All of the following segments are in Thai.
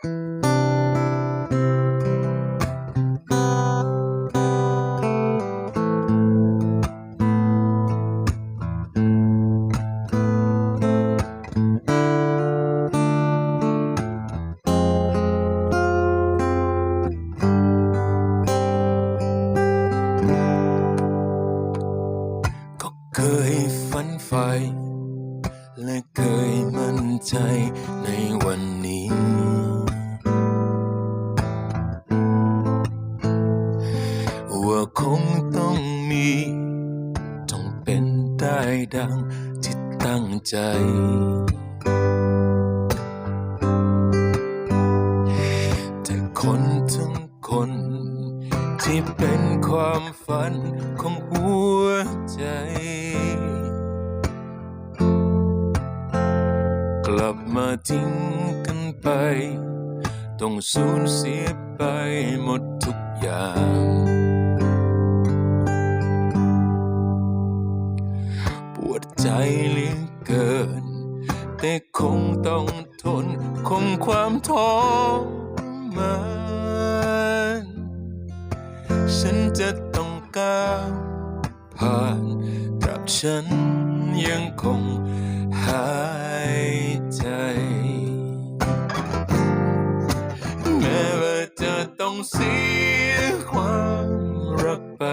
ก็เคยฝันใฝ่และเคยมั่นใจในวันนี้ ว่าคงต้องมีต้องเป็นได้ดังที่ตั้งใจ แต่คนทั้งคน ที่เป็นความฝันของหัวใจ กลับมาทิ้งกันไป ต้องสูญเสียไปหมดทุกอย่าง นคงความท้อมันฉันจะต้องก้าวผ่านตราบฉันยังคงหายใจ แม้ว่าจะต้องเสียความรักไป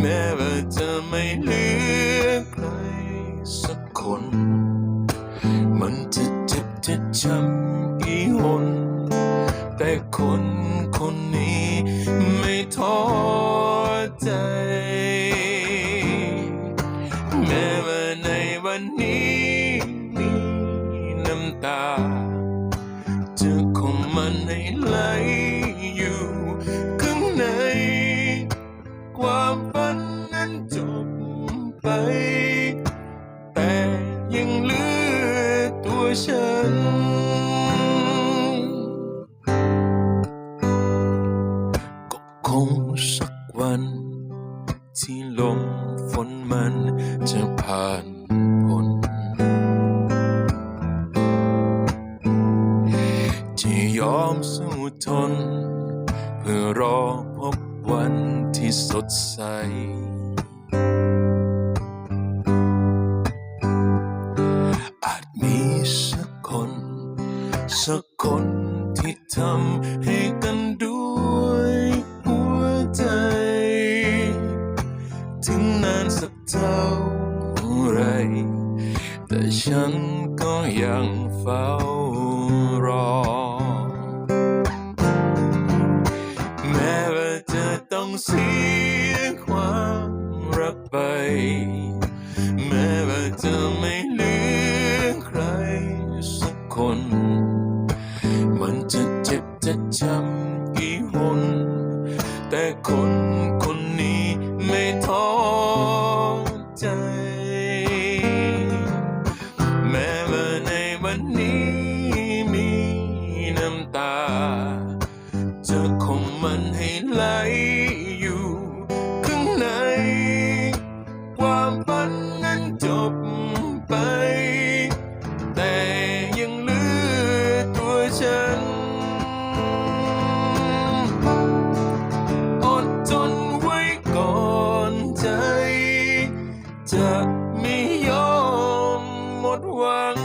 แม้ว่าจะไม่เหลือใครสักคน คนคนนี้ไม่ท้อใจ แม้ว่าในวันนี้มีน้ำตา จะคงมันให้ไหลอยู่ข้างใน ความฝันนั้นจบไป แต่ยังเหลือตัวฉัน งสักวัน ที่ลมฝนมันจะผ่านพ้นที่ยอมสู้ทน เพื่อรอพบวันที่สดใส อาจมีสักคน สักคนที่ทำให้กัน ยังเฝ้ารอ แม้ว่าจะต้องเสียความรักไป แม้ว่าจะไม่เหลือใครสักคน มันจะเจ็บจะช้ำ ธอคงมันให้ไหลอยู่ข้างใน ความฝันนั้นจบไป แต่ยังเหลือตัวฉัน อดจนไว้ก่อนใจ จะไม่ยอมหมดหวัง